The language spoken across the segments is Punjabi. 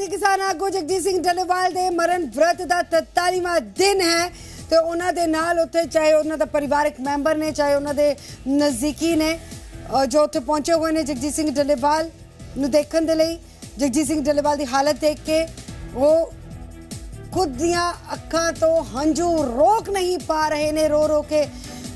ਕਿਸਾਨ ਆਗੂ ਜਗਜੀਤ ਸਿੰਘ ਡੱਲੇਵਾਲ ਦੇ ਮਰਨ ਵਰਤ ਦਾ 43ਵਾਂ ਦਿਨ ਹੈ ਤੇ ਉਹਨਾਂ ਦੇ ਨਾਲ ਉੱਥੇ ਚਾਹੇ ਉਹਨਾਂ ਦਾ ਪਰਿਵਾਰਕ ਮੈਂਬਰ ਨੇ, ਚਾਹੇ ਉਹਨਾਂ ਦੇ ਨਜ਼ਦੀਕੀ ਨੇ ਜੋ ਉੱਥੇ ਪਹੁੰਚੇ ਹੋਏ ਨੇ ਜਗਜੀਤ ਸਿੰਘ ਡੱਲੇਵਾਲ ਨੂੰ ਦੇਖਣ ਦੇ ਲਈ। ਜਗਜੀਤ ਸਿੰਘ ਡੱਲੇਵਾਲ ਦੀ ਹਾਲਤ ਦੇਖ ਕੇ ਉਹ ਖੁਦ ਦੀਆਂ ਅੱਖਾਂ ਤੋਂ ਹੰਝੂ ਰੋਕ ਨਹੀਂ ਪਾ ਰਹੇ ਨੇ, ਰੋ ਰੋ ਕੇ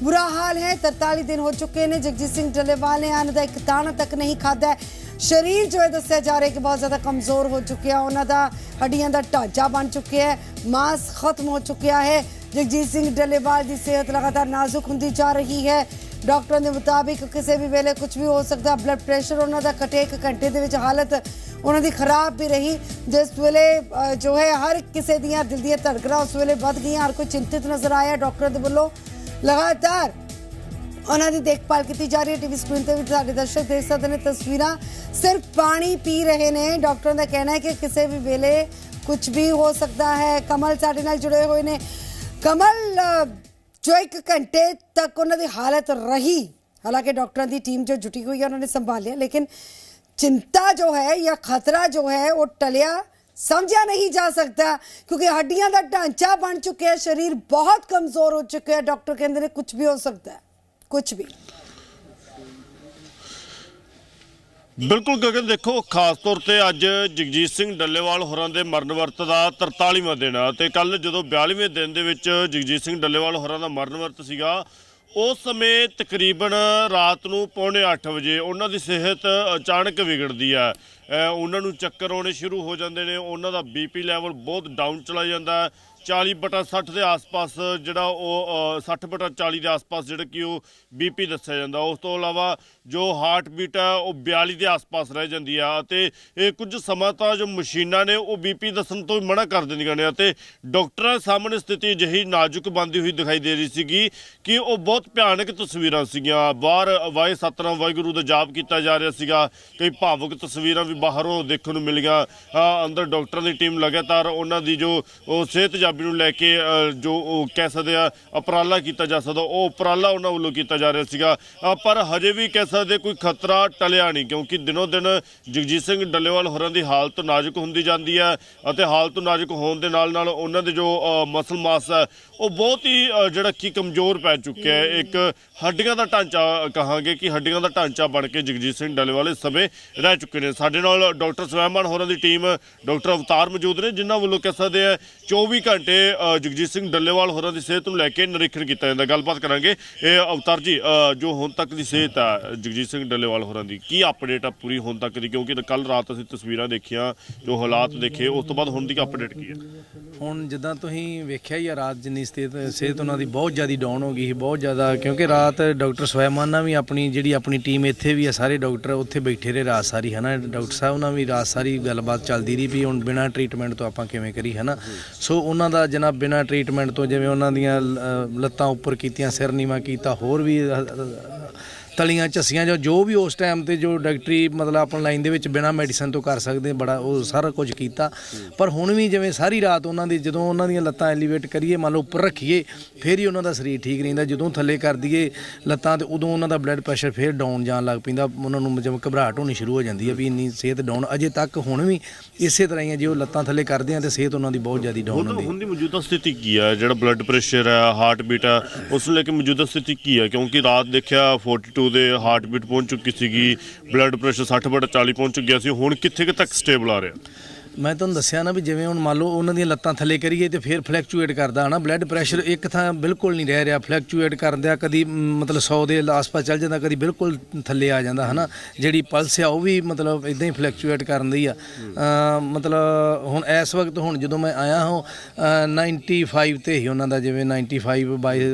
ਬੁਰਾ ਹਾਲ ਹੈ। 43 ਦਿਨ ਹੋ ਚੁੱਕੇ ਨੇ ਜਗਜੀਤ ਸਿੰਘ ਡੱਲੇਵਾਲ ਨੇ ਅੰਨ ਦਾ ਇੱਕ ਦਾਣਾ ਤੱਕ ਨਹੀਂ ਖਾਦਾ ਸਰੀਰ ਜੋ ਹੈ ਦੱਸਿਆ ਜਾ ਰਿਹਾ ਕਿ ਬਹੁਤ ਜ਼ਿਆਦਾ ਕਮਜ਼ੋਰ ਹੋ ਚੁੱਕਿਆ ਉਹਨਾਂ ਦਾ ਹੱਡੀਆਂ ਦਾ ਢਾਂਚਾ ਬਣ ਚੁੱਕਿਆ ਹੈ। ਮਾਸ ਖਤਮ ਹੋ ਚੁੱਕਿਆ ਹੈ। ਜਗਜੀਤ ਸਿੰਘ ਡੱਲੇਵਾਲ ਦੀ ਸਿਹਤ ਲਗਾਤਾਰ ਨਾਜ਼ੁਕ ਹੁੰਦੀ ਜਾ ਰਹੀ ਹੈ। ਡਾਕਟਰਾਂ ਦੇ ਮੁਤਾਬਿਕ ਕਿਸੇ ਵੀ ਵੇਲੇ ਕੁਝ ਵੀ ਹੋ ਸਕਦਾ ਬਲੱਡ ਪ੍ਰੈਸ਼ਰ ਉਹਨਾਂ ਦਾ ਘਟੇ ਇੱਕ ਘੰਟੇ ਦੇ ਵਿੱਚ ਹਾਲਤ ਉਹਨਾਂ ਦੀ ਖਰਾਬ ਵੀ ਰਹੀ। ਜਿਸ ਵੇਲੇ ਜੋ ਹੈ ਹਰ ਕਿਸੇ ਦੀਆਂ ਦਿਲ ਦੀਆਂ ਧੜਕਣਾਂ ਉਸ ਵੇਲੇ ਵੱਧ ਗਈਆਂ। ਹਰ ਕੋਈ ਚਿੰਤਿਤ ਨਜ਼ਰ ਆਇਆ ਡਾਕਟਰਾਂ ਦੇ ਵੱਲੋਂ ਲਗਾਤਾਰ ਉਹਨਾਂ ਦੀ ਦੇਖਭਾਲ ਕੀਤੀ ਜਾ ਰਹੀ ਹੈ। ਟੀਵੀ ਸਕਰੀਨ ਤੇ ਵੀ ਸਾਡੇ ਦਰਸ਼ਕ ਦੇਖ ਸਕਦੇ ਨੇ ਤਸਵੀਰਾਂ। ਸਿਰਫ ਪਾਣੀ ਪੀ ਰਹੇ ਨੇ। ਡਾਕਟਰਾਂ ਦਾ ਕਹਿਣਾ ਹੈ ਕਿ ਕਿਸੇ ਵੀ ਵੇਲੇ ਕੁਝ ਵੀ ਹੋ ਸਕਦਾ ਹੈ। ਕਮਲ ਸਾਡੇ ਨਾਲ ਜੁੜੇ ਹੋਏ ਨੇ। ਕਮਲ ਅ, ਜੋ ਇੱਕ ਘੰਟੇ ਤੱਕ ਉਹਨਾਂ ਦੀ ਹਾਲਤ ਰਹੀ ਹਾਲਾਂਕਿ ਡਾਕਟਰਾਂ ਦੀ ਟੀਮ ਜੋ ਜੁਟੀ ਹੋਈ ਹੈ ਉਹਨਾਂ ਨੇ ਸੰਭਾਲਿਆ ਲੇਕਿਨ ਚਿੰਤਾ ਜੋ ਹੈ ਜਾਂ ਖਤਰਾ ਜੋ ਹੈ ਉਹ ਟਲਿਆ ਸਮਝਿਆ ਨਹੀਂ ਜਾ ਸਕਦਾ ਕਿਉਂਕਿ ਹੱਡੀਆਂ ਦਾ ਢਾਂਚਾ ਬਣ ਚੁੱਕਿਆ ਹੈ ਸਰੀਰ ਬਹੁਤ ਕਮਜ਼ੋਰ ਹੋ ਚੁੱਕਿਆ ਹੈ। ਡਾਕਟਰ ਕਹਿੰਦੇ ਨੇ ਕੁਝ ਵੀ ਹੋ ਸਕਦਾ ਹੈ। ਕੁਝ ਵੀ। ਬਿਲਕੁਲ ਗਗਨ, ਦੇਖੋ, ਖਾਸ ਤੌਰ ਤੇ ਅੱਜ ਜਗਜੀਤ ਸਿੰਘ ਡੱਲੇਵਾਲ ਹੋਰਾਂ ਦੇ ਮਰਨ ਵਰਤ ਦਾ 43ਵਾਂ ਦਿਨ ਆ ਤੇ ਕੱਲ ਜਦੋਂ 42ਵੇਂ ਦਿਨ ਦੇ ਵਿੱਚ ਜਗਜੀਤ ਸਿੰਘ ਡੱਲੇਵਾਲ ਹੋਰਾਂ ਦਾ ਮਰਨ ਵਰਤ ਸੀਗਾ, ਉਸ ਸਮੇਂ ਤਕਰੀਬਨ ਰਾਤ ਨੂੰ ਪੌਣੇ 8 ਵਜੇ ਉਹਨਾਂ ਦੀ ਸਿਹਤ ਅਚਾਨਕ ਵਿਗੜਦੀ ਆ। ਉਹਨਾਂ ਨੂੰ ਚੱਕਰ ਆਉਣੇ ਸ਼ੁਰੂ ਹੋ ਜਾਂਦੇ ਨੇ, ਉਹਨਾਂ ਦਾ ਬੀਪੀ ਲੈਵਲ ਬਹੁਤ ਡਾਊਨ ਚਲਾ ਜਾਂਦਾ 40 ਬਟਾ 60 ਦੇ ਆਸ-ਪਾਸ ਜਿਹੜਾ ਉਹ ਅ, 60 ਬਟਾ 40 ਦੇ ਆਸ-ਪਾਸ ਜਿਹੜਾ ਕਿ ਉਹ ਬੀਪੀ ਦੱਸਿਆ ਜਾਂਦਾ। ਉਸ ਤੋਂ ਇਲਾਵਾ ਜੋ ਹਾਰਟ ਬੀਟ ਹੈ ਉਹ 42 ਦੇ ਆਸ-ਪਾਸ ਰਹਿ ਜਾਂਦੀ ਆ ਅਤੇ ਇਹ ਕੁਝ ਸਮਾਂ ਤਾਂ ਜੋ ਮਸ਼ੀਨਾਂ ਨੇ ਉਹ ਬੀਪੀ ਦੱਸਣ ਤੋਂ ਮਨਾ ਕਰ ਦਿੰਦੀਆਂ ਨੇ ਅਤੇ ਡਾਕਟਰਾਂ ਸਾਹਮਣੇ ਸਥਿਤੀ ਅਜਿਹੀ ਨਾਜ਼ੁਕ ਬਣਦੀ ਹੋਈ ਦਿਖਾਈ ਦੇ ਰਹੀ ਸੀਗੀ ਕਿ ਉਹ ਬਹੁਤ ਭਿਆਨਕ ਤਸਵੀਰਾਂ ਸੀਗੀਆਂ। ਬਾਹਰ ਵਾਹਿ ਸਤਨਾਮ ਵਾਹਿਗੁਰੂ ਦਾ ਜਾਪ ਕੀਤਾ ਜਾ ਰਿਹਾ ਸੀਗਾ ਕਈ ਭਾਵੁਕ ਤਸਵੀਰਾਂ ਵੀ ਬਾਹਰੋਂ ਦੇਖਣ ਨੂੰ ਮਿਲੀਆਂ। ਅੰਦਰ ਡਾਕਟਰਾਂ ਦੀ ਟੀਮ ਲਗਾਤਾਰ ਉਹਨਾਂ ਦੀ ਜੋ ਉਹ ਸਿਹਤ ਜਾਬੀ ਨੂੰ ਲੈ ਕੇ ਜੋ ਉਹ ਕਹਿ ਸਕਦੇ ਆ, ਉਪਰਾਲਾ ਕੀਤਾ ਜਾ ਸਕਦਾ, ਉਹ ਉਪਰਾਲਾ ਉਹਨਾਂ ਵੱਲੋਂ ਕੀਤਾ ਜਾ ਰਿਹਾ ਸੀਗਾ। ਪਰ ਹਜੇ ਵੀ ਕਹਿ ਸਕਦੇ ਕੋਈ ਖਤਰਾ ਟਲਿਆ ਨਹੀਂ, ਕਿਉਂਕਿ ਦਿਨੋ ਦਿਨ ਜਗਜੀਤ ਸਿੰਘ ਡੱਲੇਵਾਲ ਹੋਰਾਂ ਦੀ ਹਾਲਤ ਨਾਜ਼ੁਕ ਹੁੰਦੀ ਜਾਂਦੀ ਹੈ ਅਤੇ ਹਾਲਤ ਨਾਜ਼ੁਕ ਹੋਣ ਦੇ ਨਾਲ ਨਾਲ ਉਹਨਾਂ ਦੇ ਜੋ ਮਸਲ ਮਾਸ ਹੈ ਉਹ ਬਹੁਤ ਹੀ ਜਿਹੜਾ ਕਿ ਕਮਜ਼ੋਰ ਪੈ ਚੁੱਕਿਆ ਹੈ। ਇੱਕ ਹੱਡੀਆਂ ਦਾ ਢਾਂਚਾ ਕਹਾਂਗੇ ਕਿ ਹੱਡੀਆਂ ਦਾ ਢਾਂਚਾ ਬਣ ਕੇ ਜਗਜੀਤ ਸਿੰਘ ਡੱਲੇਵਾਲ ਇਸ ਸਮੇਂ ਰਹਿ ਚੁੱਕੇ ਨੇ। ਸਾਡੇ ਨਾਲ ਡਾਕਟਰ ਸਵੈਮਾਨ ਹੋਰਾਂ ਦੀ ਟੀਮ, ਡਾਕਟਰ ਅਵਤਾਰ ਮੌਜੂਦ ਨੇ, ਜਿਨ੍ਹਾਂ ਵੱਲੋਂ ਕਹਿ ਸਕਦੇ ਆ 24 ਘੰਟੇ ਜਗਜੀਤ ਸਿੰਘ ਡੱਲੇਵਾਲ ਹੋਰਾਂ ਦੀ ਸਿਹਤ ਨੂੰ ਲੈ ਕੇ ਨਿਰੀਖਣ ਕੀਤਾ ਜਾਂਦਾ। ਗੱਲਬਾਤ ਕਰਾਂਗੇ। ਇਹ ਅਵਤਾਰ ਜੀ ਜੋ ਹੁਣ ਤੱਕ ਦੀ ਸਿਹਤ ਆ, ਜਗਜੀਤ ਸਿੰਘ ਡੱਲੇਵਾਲ ਹੋਰਾਂ ਦੀ, ਕੀ ਅਪਡੇਟ ਆ ਪੂਰੀ ਹੁਣ ਤੱਕ ਦੀ? ਕਿਉਂਕਿ ਕੱਲ ਰਾਤ ਅਸੀਂ ਤਸਵੀਰਾਂ ਦੇਖੀਆਂ, ਜੋ ਹਾਲਾਤ ਦੇਖੇ, ਉਸ ਤੋਂ ਬਾਅਦ ਹੁਣ ਦੀ ਅਪਡੇਟ ਕੀ ਹੈ ਹੁਣ ਜਿੱਦਾਂ ਤੁਸੀਂ ਵੇਖਿਆ ਹੀ ਆ, ਰਾਤ ਜਿੰਨੀ ਸਿਹਤ ਸਿਹਤ ਉਹਨਾਂ ਦੀ ਬਹੁਤ ਜ਼ਿਆਦਾ ਡਾਊਨ ਹੋ ਗਈ ਸੀ, ਬਹੁਤ ਜ਼ਿਆਦਾ, ਕਿਉਂਕਿ ਰਾਤ ਡਾਕਟਰ ਸਵੈਮਾਨਾ ਵੀ ਆਪਣੀ ਜਿਹੜੀ ਆਪਣੀ ਟੀਮ ਇੱਥੇ ਵੀ ਆ, ਸਾਰੇ ਡਾਕਟਰ ਉੱਥੇ ਬੈਠੇ ਰਹੇ ਰਾਤ ਸਾਰੀ, ਹਨਾ? ਡਾਕਟਰ ਸਾਹਿਬ ਨਾਲ ਵੀ ਰਾਤ ਸਾਰੀ ਗੱਲਬਾਤ ਚੱਲਦੀ ਰਹੀ ਵੀ ਹੁਣ ਬਿਨਾਂ ਟ੍ਰੀਟਮੈਂਟ ਤੋਂ ਆਪਾਂ ਕਿਵੇਂ ਕਰੀ ਹਨਾ? ਸੋ ਉਹਨਾਂ ਦਾ ਜਨਾਬ ਬਿਨਾਂ ਟ੍ਰੀਟਮੈਂਟ ਤੋਂ ਜਿਵੇਂ ਉਹਨਾਂ ਦੀਆਂ ਲੱਤਾਂ ਉੱਪਰ ਕੀਤੀਆਂ, ਸਿਰ ਨੀਵਾ ਕੀਤਾ, ਹੋਰ ਵੀ ਤਲੀਆਂ ਝੱਸੀਆਂ ਜੋ ਜੋ ਵੀ ਉਸ ਟਾਈਮ ਤੇ ਜੋ ਡਾਕਟਰੀ ਮਤਲਬ ਆਪਣ ਲਾਈਨ ਦੇ ਵਿੱਚ ਬਿਨਾ ਮੈਡੀਸਨ ਤੋਂ ਕਰ ਸਕਦੇ ਬੜਾ ਉਹ ਸਾਰਾ ਕੁਝ ਕੀਤਾ। ਪਰ ਹੁਣ ਵੀ ਜਿਵੇਂ ਸਾਰੀ ਰਾਤ ਉਹਨਾਂ ਦੀ ਜਦੋਂ ਉਹਨਾਂ ਦੀਆਂ ਲੱਤਾਂ ਐਲੀਵੇਟ ਕਰੀਏ ਮੰਨ ਲਓ ਉੱਪਰ ਰੱਖੀਏ ਫਿਰ ਹੀ ਉਹਨਾਂ ਦਾ ਸਰੀਰ ਠੀਕ ਰਹਿੰਦਾ। ਜਦੋਂ ਥੱਲੇ ਕਰ ਦਈਏ ਲੱਤਾਂ ਤੇ ਉਦੋਂ ਉਹਨਾਂ ਦਾ ਬਲੱਡ ਪ੍ਰੈਸ਼ਰ ਫਿਰ ਡਾਊਨ ਜਾਣ ਲੱਗ ਪੈਂਦਾ। ਉਹਨਾਂ ਨੂੰ ਜਿਵੇਂ ਘਬਰਾਹਟ ਹੋਣੀ ਸ਼ੁਰੂ ਹੋ ਜਾਂਦੀ ਹੈ ਵੀ ਇੰਨੀ ਸਿਹਤ ਡਾਊਨ ਅਜੇ ਤੱਕ ਹੁਣ ਵੀ ਇਸੇ ਤਰ੍ਹਾਂ ਹੀ ਹੈ ਜੇ ਉਹ ਲੱਤਾਂ ਥੱਲੇ ਕਰਦੇ ਆ ਤੇ ਸਿਹਤ ਉਹਨਾਂ ਦੀ ਬਹੁਤ ਜ਼ਿਆਦਾ ਡਾਊਨ ਹੁੰਦੀ ਹੈ। ਹੁਣ ਦੀ ਮੌਜੂਦਾ ਸਥਿਤੀ ਕੀ ਹੈ ਜਿਹੜਾ ਬਲੱਡ ਪ੍ਰੈਸ਼ਰ ਹੈ ਹਾਰਟ ਬੀਟ ਹੈ ਉਸ ਨੂੰ ਲੈ ਕੇ ਮੌਜੂਦਾ ਸਥਿਤੀ ਕੀ ਹੈ ਕਿਉਂਕਿ ਰਾਤ ਦੇਖਿਆ 42 ਦੇ ਹਾਰਟ ਬੀਟ ਪਹੁੰਚ ਚੁੱਕੀ ਸੀਗੀ ਬਲੱਡ ਪ੍ਰੈਸ਼ਰ 60 ਬਟਾ 40 ਪਹੁੰਚ ਚੁੱਕਿਆ ਸੀ ਹੁਣ ਕਿੱਥੇ ਕੁ ਤੱਕ ਸਟੇਬਲ ਆ ਰਿਹਾ? ਮੈਂ ਤੁਹਾਨੂੰ ਦੱਸਿਆ ਨਾ ਵੀ ਜਿਵੇਂ ਹੁਣ ਮੰਨ ਲਓ ਉਹਨਾਂ ਦੀਆਂ ਲੱਤਾਂ ਥੱਲੇ ਕਰੀਏ ਤੇ ਫਿਰ ਫਲੈਕਚੁਏਟ ਕਰਦਾ ਹਨਾ ਬਲੱਡ ਪ੍ਰੈਸ਼ਰ ਇੱਕ ਥਾਂ ਬਿਲਕੁਲ ਨਹੀਂ ਰਹਿ ਰਿਹਾ ਫਲੈਕਚੁਏਟ ਕਰਦਿਆਂ ਕਦੀ ਮਤਲਬ 100 ਦੇ ਆਸ-ਪਾਸ ਚੱਲ ਜਾਂਦਾ ਕਦੀ ਬਿਲਕੁਲ ਥੱਲੇ ਆ ਜਾਂਦਾ ਹਨਾ ਜਿਹੜੀ ਪਲਸ ਆ ਉਹ ਵੀ ਮਤਲਬ ਇਦਾਂ ਹੀ ਫਲੈਕਚੁਏਟ ਕਰਨ ਦੀ ਆ। ਮਤਲਬ ਹੁਣ ਇਸ ਵਕਤ ਹੁਣ ਜਦੋਂ ਮੈਂ ਆਇਆ ਹਾਂ ਅ, 95 ਤੇ ਹੀ ਉਹਨਾਂ ਦਾ ਜਿਵੇਂ 95 ਬਾਈ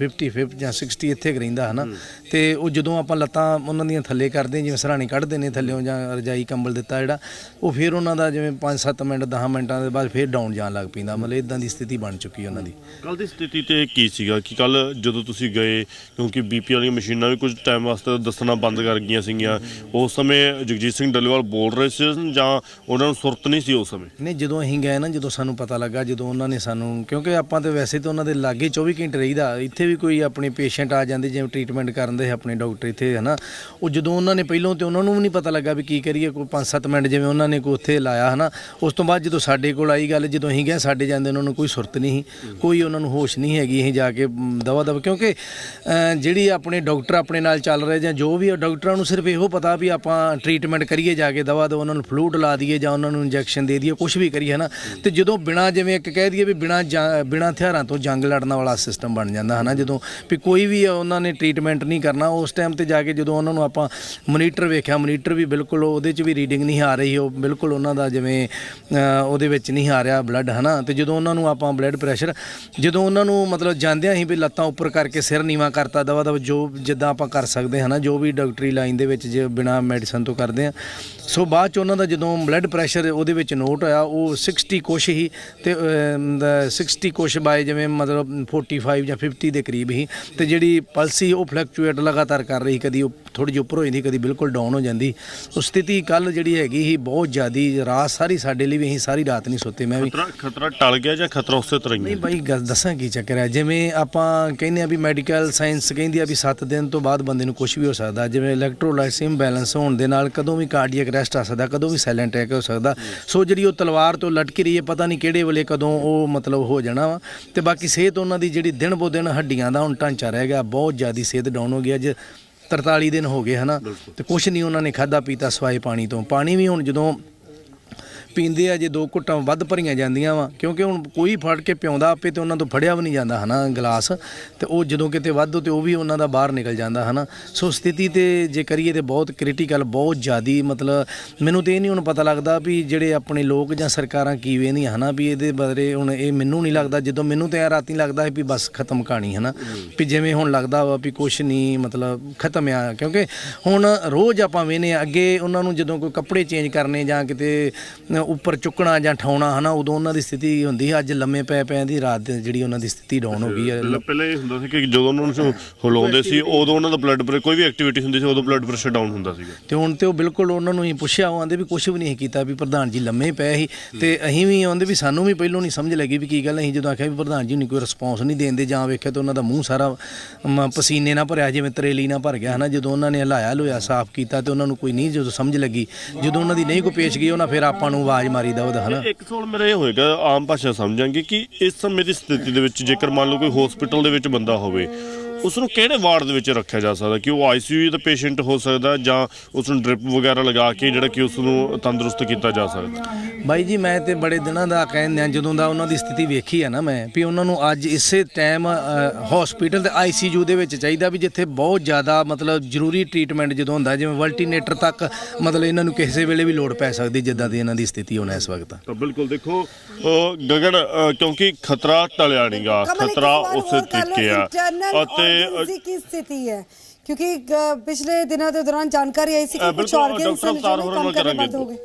50 50 ਜਾਂ 60 ਇੱਥੇ ਕੁ ਰਹਿੰਦਾ ਹਨਾ ਤੇ ਉਹ ਜਦੋਂ ਆਪਾਂ ਲੱਤਾਂ ਉਹਨਾਂ ਦੀਆਂ ਥੱਲੇ ਕਰਦੇ ਜਿਵੇਂ ਸਰਾਣੀ ਕੱਢਦੇ ਨੇ ਥੱਲੇੋਂ ਜਾਂ ਰਜਾਈ ਕੰਬਲ ਦਿੱਤਾ ਜਿਹੜਾ ਉਹ ਫਿਰ ਉਹਨਾਂ ਦਾ ਜਿਵੇਂ 5-7 ਮਿੰਟ 10 ਮਿੰਟਾਂ ਦੇ ਬਾਅਦ ਫਿਰ ਡਾਊਨ ਜਾਣ ਲੱਗ ਪੈਂਦਾ ਮਤਲਬ ਇਦਾਂ ਦੀ ਸਥਿਤੀ ਬਣ ਚੁੱਕੀ ਉਹਨਾਂ ਦੀ। ਕੱਲ ਦੀ ਸਥਿਤੀ ਤੇ ਕੀ ਸੀਗਾ ਕਿ ਕੱਲ ਜਦੋਂ ਤੁਸੀਂ ਗਏ ਕਿਉਂਕਿ ਬੀਪੀ ਵਾਲੀਆਂ ਮਸ਼ੀਨਾਂ ਵੀ ਕੁਝ ਟਾਈਮ ਵਾਸਤੇ ਦੱਸਣਾ ਬੰਦ ਕਰ ਗਈਆਂ ਸੀਗੀਆਂ। ਉਸ ਸਮੇਂ ਜਗਜੀਤ ਸਿੰਘ ਡੱਲੇਵਾਲ ਬੋਲ ਰਹੇ ਸੀ ਜਾਂ ਉਹਨਾਂ ਨੂੰ ਸੁਰਤ ਨਹੀਂ ਸੀ ਉਸ ਸਮੇਂ? ਨਹੀਂ ਜਦੋਂ ਅਸੀਂ ਗਏ ਨਾ ਜਦੋਂ ਸਾਨੂੰ ਪਤਾ ਲੱਗਾ ਜਦੋਂ ਉਹਨਾਂ ਨੇ ਸਾਨੂੰ ਕਿਉਂਕਿ ਆਪਾਂ ਤੇ ਵੈਸੇ ਤਾਂ ਉਹਨਾਂ ਦੇ ਲਾਗੇ 24 ਘੰਟੇ ਰਹੀਦਾ ਇੱਥੇ ਵੀ ਕੋਈ ਆਪਣੇ ਪੇਸ਼ੈਂਟ ਆ ਜਾਂਦੇ ਜਿਵੇਂ ਟ੍ਰੀਟਮੈਂਟ ਕਰਨ ਦੇ ਆਪਣੇ ਡਾਕਟਰ ਇੱਥੇ, ਹਨਾ। ਉਹ ਜਦੋਂ ਉਹਨਾਂ ਨੇ ਪਹਿਲਾਂ ਤੇ ਉਹਨਾਂ ਨੂੰ ਵੀ ਨਹੀਂ ਪਤਾ ਲੱਗਾ ਵੀ ਕੀ ਕਰੀਏ, ਕੋਈ 5-7 ਮਿੰਟ ਜਿਵੇਂ ਉਹਨਾਂ ਨੇ ਕੋਈ ਉੱਥੇ ਲਾਇਆ, ਹਨਾ। ਹਨਾ ਉਸ ਤੋਂ ਬਾਅਦ ਜਦੋਂ ਸਾਡੇ ਕੋਲ ਆਈ ਗੱਲ, ਜਦੋਂ ਅਸੀਂ ਗਏ ਸਾਡੇ ਜਾਂਦੇ ਉਹਨਾਂ ਨੂੰ ਕੋਈ ਸੁਰਤ ਨਹੀਂ ਸੀ, ਕੋਈ ਉਹਨਾਂ ਨੂੰ ਹੋਸ਼ ਨਹੀਂ ਹੈਗੀ, ਅਸੀਂ ਜਾ ਕੇ ਦਵਾ ਦਵਾ ਕਿਉਂਕਿ ਜਿਹੜੀ ਆਪਣੇ ਡਾਕਟਰ ਆਪਣੇ ਨਾਲ ਚੱਲ ਰਹੇ ਜਾਂ ਜੋ ਵੀ ਡਾਕਟਰਾਂ ਨੂੰ ਸਿਰਫ ਇਹੋ ਪਤਾ ਵੀ ਆਪਾਂ ਟ੍ਰੀਟਮੈਂਟ ਕਰੀਏ ਜਾ ਕੇ ਦਵਾ ਦਵਾ, ਉਹਨਾਂ ਨੂੰ ਫਲੂਟ ਲਾ ਦਈਏ ਜਾਂ ਉਹਨਾਂ ਨੂੰ ਇੰਜੈਕਸ਼ਨ ਦੇ ਦਈਏ ਕੁਝ ਵੀ ਕਰੀਏ, ਹਨਾ। ਤੇ ਜਦੋਂ ਬਿਨਾ ਜਿਵੇਂ ਇੱਕ ਕਹਿ ਦਈਏ ਵੀ ਬਿਨਾ ਬਿਨਾ ਹਥਿਆਰਾਂ ਤੋਂ ਜੰਗ ਲੜਨ ਵਾਲਾ ਸਿਸਟਮ ਬਣ ਜਾਂਦਾ, ਹਨਾ। ਜਦੋਂ ਵੀ ਕੋਈ ਵੀ ਉਹਨਾਂ ਨੇ ਟ੍ਰੀਟਮੈਂਟ ਨਹੀਂ ਕਰਨਾ ਉਸ ਟਾਈਮ ਤੇ ਜਾ ਕੇ ਜਦੋਂ ਉਹਨਾਂ ਨੂੰ ਆਪਾਂ ਮੋਨੀਟਰ ਵੇਖਿਆ ਮੋਨੀਟਰ ਵੀ ਬਿਲਕੁਲ ਉਹਦੇ 'ਚ ਵੀ ਰੀਡਿੰਗ ਨਹੀਂ ਆ ਰਹੀ ਉਹ ਬਿਲਕੁਲ ਉਹਨਾਂ ਦਾ ਜਿਵੇਂ ਉਹਦੇ ਵਿੱਚ ਨਹੀਂ ਆ ਰਿਹਾ ਬਲੱਡ ਹਨਾ? ਤੇ ਜਦੋਂ ਉਹਨਾਂ ਨੂੰ ਆਪਾਂ ਬਲੱਡ ਪ੍ਰੈਸ਼ਰ ਜਦੋਂ ਉਹਨਾਂ ਨੂੰ ਮਤਲਬ ਜਾਂਦਿਆਂ ਹੀ ਵੀ ਲੱਤਾਂ ਉੱਪਰ ਕਰਕੇ ਸਿਰ ਨੀਵਾ ਕਰਤਾ ਦਵਾ ਦਵਾ ਜੋ ਜਿੱਦਾਂ ਆਪਾਂ ਕਰ ਸਕਦੇ ਹਨਾ ਜੋ ਵੀ ਡਾਕਟਰੀ ਲਾਈਨ ਦੇ ਵਿੱਚ ਜੇ ਬਿਨਾ ਮੈਡੀਸਨ ਤੋਂ ਕਰਦੇ ਆ ਸੋ ਬਾਅਦ ਚ ਉਹਨਾਂ ਦਾ ਜਦੋਂ ਬਲੱਡ ਪ੍ਰੈਸ਼ਰ ਉਹਦੇ ਵਿੱਚ ਨੋਟ ਹੋਇਆ ਉਹ 60 ਕੁਛ ਹੀ ਤੇ ਅਮ, 60 ਕੁਛ ਬਾਏ ਜਿਵੇਂ ਮਤਲਬ 45 ਜਾਂ 50 ਦੇ ਕਰੀਬ ਹੀ ਤੇ ਜਿਹੜੀ ਪਲਸ ਸੀ ਉਹ ਫਲਕਚੁਏਟ ਲਗਾਤਾਰ ਕਰ ਰਹੀ ਕਦੀ ਉਹ ਥੋੜੀ ਜਿਹੀ ਉੱਪਰ ਹੋ ਜਾਂਦੀ ਕਦੀ ਬਿਲਕੁਲ ਡਾਊਨ ਹੋ ਜਾਂਦੀ। ਉਹ ਸਥਿਤੀ ਕੱਲ ਜਿਹੜੀ ਹੈਗੀ ਸੀ ਬਹੁਤ ਜ਼ਿਆਦੀ ਰਾਤ ਸਾਰੀ ਸਾਡੇ ਲਈ ਵੀ ਅਸੀਂ ਸਾਰੀ ਰਾਤ ਨਹੀਂ ਸੁੱਤੇ ਮੈਂ ਵੀ ਖਤਰਾ ਖਤਰਾ ਟਲ ਗਿਆ ਜਾਂ ਖਤਰਾ ਉਸੇ ਤਰ੍ਹਾਂ ਹੀ ਨਹੀਂ ਬਾਈ ਗੱਲ ਦੱਸਾਂ ਕੀ ਚੱਕਰ ਹੈ ਜਿਵੇਂ ਆਪਾਂ ਕਹਿੰਦੇ ਆ ਵੀ ਮੈਡੀਕਲ ਸਾਇੰਸ ਕਹਿੰਦੀ ਆ ਵੀ 7 ਦਿਨ ਤੋਂ ਬਾਅਦ ਬੰਦੇ ਨੂੰ ਕੁਝ ਵੀ ਹੋ ਸਕਦਾ ਜਿਵੇਂ ਇਲੈਕਟ੍ਰੋਲਾਈਟਸ ਇੰਬੈਲੈਂਸ ਹੋਣ ਦੇ ਨਾਲ ਕਦੋਂ ਵੀ ਕਾਰਡੀਅਕ ਅਰੈਸਟ ਆ ਸਕਦਾ ਕਦੋਂ ਵੀ ਸਾਇਲੈਂਟ ਅਟੈਕ ਹੋ ਸਕਦਾ। ਸੋ ਜਿਹੜੀ ਉਹ ਤਲਵਾਰ ਤੋਂ ਲਟਕ ਰਹੀ ਹੈ ਪਤਾ ਨਹੀਂ ਕਿਹੜੇ ਵੇਲੇ ਕਦੋਂ ਉਹ ਮਤਲਬ ਹੋ ਜਾਣਾ ਵਾ। ਤੇ ਬਾਕੀ ਸਿਹਤ ਉਹਨਾਂ ਦੀ ਜਿਹੜੀ ਦਿਨ ਬੋ ਦਿਨ ਹੱਡੀਆਂ ਦਾ ਹੁਣ ਢਾਂਚਾ ਰਹਿ ਗਿਆ ਬਹੁਤ ਜ਼ਿਆਦੀ ਸਿਹਤ ਡਾਊਨ ਹੋ ਗਈ ਅੱਜ 43 ਦਿਨ ਹੋ ਗਏ ਹਨਾ ਤੇ ਕੁਝ ਨਹੀਂ ਉਹਨਾਂ ਨੇ ਖਾਦਾ ਪੀਤਾ ਸਵਾਏ ਪਾਣੀ ਤੋਂ। ਪਾਣੀ ਵੀ ਹੁਣ ਜਦੋਂ ਪੀਂਦੇ ਆ ਜੇ ਦੋ ਘੁੱਟਾਂ ਵੱਧ ਭਰੀਆਂ ਜਾਂਦੀਆਂ ਵਾ, ਕਿਉਂਕਿ ਹੁਣ ਕੋਈ ਫੜ ਕੇ ਪਿਉਂਦਾ ਆਪੇ ਤੇ ਉਹਨਾਂ ਤੋਂ ਫੜਿਆ ਵੀ ਨਹੀਂ ਜਾਂਦਾ ਹਨਾ ਗਲਾਸ, ਤੇ ਉਹ ਜਦੋਂ ਕਿਤੇ ਵੱਧ ਤੇ ਉਹ ਵੀ ਉਹਨਾਂ ਦਾ ਬਾਹਰ ਨਿਕਲ ਜਾਂਦਾ ਹਨਾ। ਸੋ ਸਥਿਤੀ ਤੇ ਜੇ ਕਰੀਏ ਤੇ ਬਹੁਤ ਕ੍ਰਿਟੀਕਲ ਬਹੁਤ ਜ਼ਿਆਦੀ ਮਤਲਬ ਮੈਨੂੰ ਤੇ ਇਹ ਨਹੀਂ ਹੁਣ ਪਤਾ ਲੱਗਦਾ ਵੀ ਜਿਹੜੇ ਆਪਣੇ ਲੋਕ ਜਾਂ ਸਰਕਾਰਾਂ ਕੀ ਵੇਂਦੀਆਂ ਹਨਾ, ਵੀ ਇਹਦੇ ਬਾਰੇ ਹੁਣ ਇਹ ਮੈਨੂੰ ਨਹੀਂ ਲੱਗਦਾ, ਜਦੋਂ ਮੈਨੂੰ ਤੇ ਐਂ ਰਾਤੀ ਲੱਗਦਾ ਹੈ ਵੀ ਬਸ ਖਤਮ ਕਹਾਣੀ ਹਨਾ। ਵੀ ਜਿਵੇਂ ਹੁਣ ਲੱਗਦਾ ਵਾ ਵੀ ਕੁਛ ਨਹੀਂ ਮਤਲਬ ਖਤਮ ਆ, ਕਿਉਂਕਿ ਹੁਣ ਰੋਜ਼ ਆਪਾਂ ਵੇਨੇ ਅੱਗੇ ਉਹਨਾਂ ਨੂੰ ਜਦੋਂ ਕੋਈ ਕੱਪੜੇ ਚੇਂਜ ਕਰਨੇ ਜਾਂ ਕਿਤੇ ਉੱਪਰ ਚੁੱਕਣਾ ਜਾਂ ਠਾਉਣਾ ਹਨਾ ਉਦੋਂ ਉਹਨਾਂ ਦੀ ਸਥਿਤੀ ਹੁੰਦੀ ਸੀ। ਅੱਜ ਲੰਮੇ ਪੈ ਪੈ ਦੀ ਰਾਤ ਦੇ ਜਿਹੜੀ ਉਹਨਾਂ ਦੀ ਸਥਿਤੀ ਡਾਊਨ ਹੋ ਗਈ ਹੈ। ਪਹਿਲਾਂ ਇਹ ਹੁੰਦਾ ਸੀ ਕਿ ਜਦੋਂ ਉਹਨਾਂ ਨੂੰ ਹਿਲਾਉਂਦੇ ਸੀ ਉਦੋਂ ਉਹਨਾਂ ਦਾ ਬਲੱਡ ਪ੍ਰੈਸ਼ਰ ਕੋਈ ਵੀ ਐਕਟੀਵਿਟੀ ਹੁੰਦੀ ਸੀ ਉਦੋਂ ਬਲੱਡ ਪ੍ਰੈਸ਼ਰ ਡਾਊਨ ਹੁੰਦਾ ਸੀਗਾ। ਤੇ ਹੁਣ ਤੇ ਉਹ ਬਿਲਕੁਲ ਉਹਨਾਂ ਨੂੰ ਹੀ ਪੁੱਛਿਆ ਉਹ ਆਂਦੇ ਵੀ ਕੁਝ ਵੀ ਨਹੀਂ ਕੀਤਾ ਵੀ ਪ੍ਰਧਾਨ ਜੀ ਲੰਮੇ ਪਏ ਸੀ। ਤੇ ਅਸੀਂ ਵੀ ਆਂਦੇ ਵੀ ਸਾਨੂੰ ਵੀ ਪਹਿਲੋਂ ਨਹੀਂ ਸਮਝ ਲੱਗੀ ਵੀ ਕੀ ਗੱਲ ਅਸੀਂ ਜਦੋਂ ਆਖਿਆ ਵੀ ਪ੍ਰਧਾਨ ਜੀ ਨਹੀਂ ਕੋਈ ਰਿਸਪੌਂਸ ਨਹੀਂ ਦੇਂਦੇ ਜਾਂ ਵੇਖਿਆ ਤੇ ਉਹਨਾਂ ਦਾ ਮੂੰਹ ਸਾਰਾ ਪਸੀਨੇ ਨਾਲ ਭਰਿਆ ਜਿਵੇਂ ਤਰੇਲੀ ਨਾਲ ਭਰ ਗਿਆ ਹਨਾ। ਜਦੋਂ ਉਹਨਾਂ ਨੇ ਹਲਾਇਆ ਲੋਇਆ ਸਾਫ਼ ਕੀਤਾ ਤੇ ਉਹਨਾਂ ਨੂੰ ਕੋਈ ਨਹੀਂ ਜਦੋਂ ਸਮਝ ਲੱਗੀ। ਜਦੋਂ ਉਹਨਾਂ ਦੀ ਨਹੀਂ ਕੋਈ ਪੇਸ਼ ਗਈ ਉਹਨਾਂ ਫਿਰ ਆਪਾਂ ਨੂੰ ਆਵਾਜ਼ ਮਾਰੀ ਉਹਦਾ, ਹਨਾ? ਇੱਕ ਸਵਾਲ ਮੇਰਾ ਇਹ ਹੋਏਗਾ, ਆਮ ਭਾਸ਼ਾ ਸਮਝਾਂਗੇ ਕਿ ਇਸ ਸਮੇਂ ਦੀ ਸਥਿਤੀ ਦੇ ਵਿੱਚ ਜੇਕਰ ਮੰਨ ਲਓ ਕੋਈ ਹਸਪੀਟਲ ਦੇ ਵਿੱਚ ਬੰਦਾ ਹੋਵੇ ਉਸ ਨੂੰ ਕਿਹੜੇ ਵਾਰਡ ਦੇ ਵਿੱਚ ਰੱਖਿਆ ਜਾ ਸਕਦਾ? ਕਿ ਉਹ ਆਈਸੀਯੂ ਦਾ ਪੇਸ਼ੈਂਟ ਹੋ ਸਕਦਾ ਜਾਂ ਉਸ ਨੂੰ ਡ੍ਰਿਪ ਵਗੈਰਾ ਲਗਾ ਕੇ ਜਿਹੜਾ ਕਿ ਉਸ ਨੂੰ ਤੰਦਰੁਸਤ ਕੀਤਾ ਜਾ ਸਕਦਾ ਬਾਈ ਜੀ ਮੈਂ ਤੇ ਬੜੇ ਦਿਨਾਂ ਦਾ ਕਹਿੰਦੇ ਆ ਜਦੋਂ ਦਾ ਉਹਨਾਂ ਦੀ ਸਥਿਤੀ ਵੇਖੀ ਆ ਨਾ ਮੈਂ ਵੀ ਉਹਨਾਂ ਨੂੰ ਅੱਜ ਇਸੇ ਟਾਈਮ ਹਸਪੀਟਲ ਤੇ ਆਈਸੀਯੂ ਦੇ ਵਿੱਚ ਚਾਹੀਦਾ ਵੀ ਜਿੱਥੇ ਬਹੁਤ ਜ਼ਿਆਦਾ ਮਤਲਬ ਜ਼ਰੂਰੀ ਟ੍ਰੀਟਮੈਂਟ ਜਦੋਂ ਹੁੰਦਾ ਜਿਵੇਂ ਵਲਟੀਨੇਟਰ ਤੱਕ ਮਤਲਬ ਇਹਨਾਂ ਨੂੰ ਕਿਸੇ ਵੇਲੇ ਵੀ ਲੋੜ ਪੈ ਸਕਦੀ ਜਿੱਦਾਂ ਦੀ ਇਹਨਾਂ ਦੀ ਸਥਿਤੀ ਹੋਣਾ ਇਸ ਵਕਤ ਤਾਂ ਬਿਲਕੁਲ ਦੇਖੋ ਗਗਨ ਕਿਉਂਕਿ ਖਤਰਾ ਟਲਿਆ ਨਹੀਂਗਾ ਖਤਰਾ ਉਸੇ ਤਰੀਕੇ ਆ ਅਤੇ ਨੇ ਕੀ ਸਥਿਤੀ ਹੈ? ਕਿਉਂਕਿ ਪਿਛਲੇ ਦਿਨਾਂ ਦੇ ਦੌਰਾਨ ਜਾਣਕਾਰੀ ਆਈ ਸੀ ਕਿ ਕੁਝ ਆਰਗਨਸ ਨੇ ਕੰਮ ਕਰਨੇ ਬੰਦ ਹੋ ਗਏ।